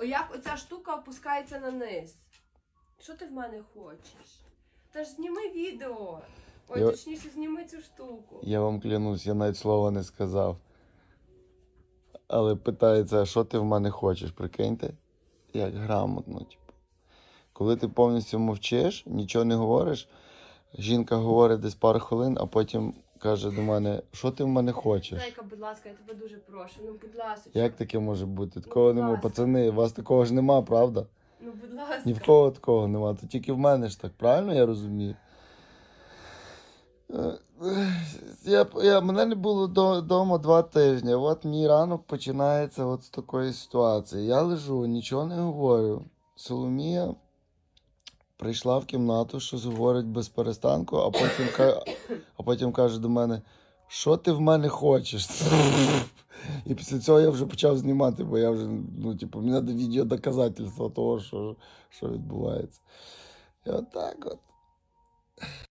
О, як оця штука опускається на низ. Що ти в мене хочеш? Та ж зніми відео. Ой, Я- точніше, зніми цю штуку. Я вам клянусь, я навіть слова не сказав. Але питається, а що ти в мене хочеш, прикиньте? Як грамотно, типу. Коли ти повністю мовчиш, нічого не говориш, жінка говорить десь пару хвилин, а потім каже до мене, що ти в мене хочеш? Зайка, будь ласка, я тебе дуже прошу. Ну, будь ласка. Як таке може бути? Такого будь нема, пацани, у вас такого ж нема, правда? Ну, будь ласка. Ні в кого такого нема, то тільки в мене ж так, правильно я розумію? Е, Я, я, мене не було вдома два тижні. От мій ранок починається от з такої ситуації. Я лежу, нічого не говорю. Соломія прийшла в кімнату, щось говорить без перестанку, а потім, а потім каже до мене: що ти в мене хочеш? І після цього я вже почав знімати, бо я вже, ну, типу, мені треба відео доказательства того, що, що відбувається. І отак так от.